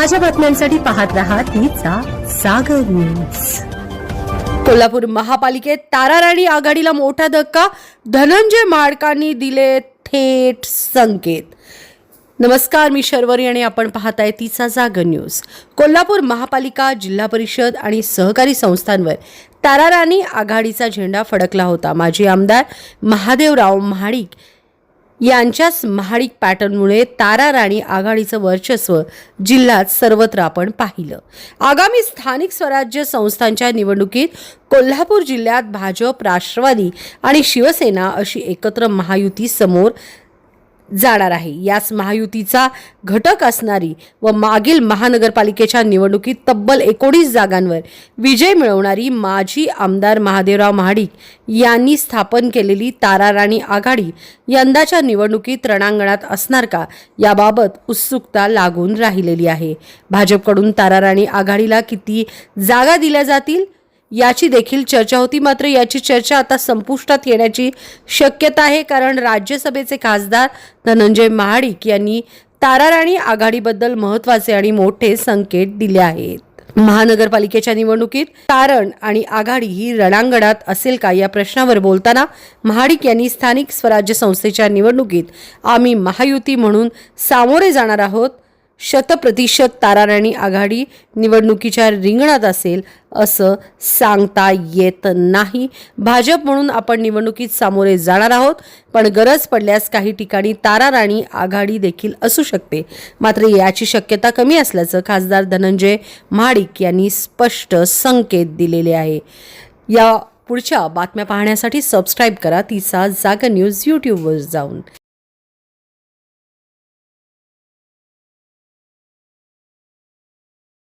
ताज्या बातम्यांसाठी पाहत राहा तिचा सागर न्यूज कोल्हापूर महापालिकेत ताराराणी आघाडीला मोठा धक्का धनंजय माडकांनी दिले थेट संकेत. नमस्कार मी शर्वरी आणि आपण पाहताय तिचा जागर न्यूज कोल्हापूर महापालिका जिल्हा परिषद आणि सहकारी संस्थांवर ताराराणी आघाडीचा झेंडा फडकला होता. माजी आमदार महादेवराव महाडिक यांच्याच महाडिक पॅटर्नमुळे तारा राणी आघाडीचं वर्चस्व जिल्ह्यात सर्वत्र आपण पाहिलं. आगामी स्थानिक स्वराज्य संस्थांच्या निवडणुकीत कोल्हापूर जिल्ह्यात भाजप राष्ट्रवादी आणि शिवसेना अशी एकत्र महायुती समोर जाणार आहे. याच महायुतीचा घटक असणारी व मागील महानगरपालिकेच्या निवडणुकीत तब्बल एकोणीस जागांवर विजय मिळवणारी माजी आमदार महादेवराव महाडिक यांनी स्थापन केलेली ताराराणी आघाडी यंदाच्या निवडणुकीत रणांगणात असणार का याबाबत उत्सुकता लागून राहिलेली आहे. भाजपकडून ताराराणी आघाडीला किती जागा दिल्या जातील? याची देखील चर्चा होती. मात्र याची चर्चा आता संपुष्टात येण्याची शक्यता आहे कारण राज्यसभेचे खासदार धनंजय महाडिक यांनी ताराराणी आघाडीबद्दल महत्त्वाचे आणि मोठे संकेत दिले आहेत. महानगरपालिकेच्या निवडणुकीत कारण आणि आघाडी ही रणांगणात असेल का या प्रश्नावर बोलताना महाडिक यांनी स्थानिक स्वराज्य संस्थेच्या निवडणुकीत आम्ही महायुती म्हणून सामोरे जाणार आहोत शतप्रतिशत ताराराणी आघाडी निवडणुकीच्या रिंगणात असेल असं सांगता येत नाही. भाजप म्हणून आपण निवडणुकीत सामोरे जाणार आहोत पण गरज पडल्यास काही ठिकाणी ताराराणी आघाडी देखील असू शकते. मात्र याची शक्यता कमी असल्याचं खासदार धनंजय महाडिक यांनी स्पष्ट संकेत दिलेले आहे. या पुढच्या बातम्या पाहण्यासाठी सबस्क्राईब करा. तिचा जागा न्यूज यूट्यूबवर जाऊन.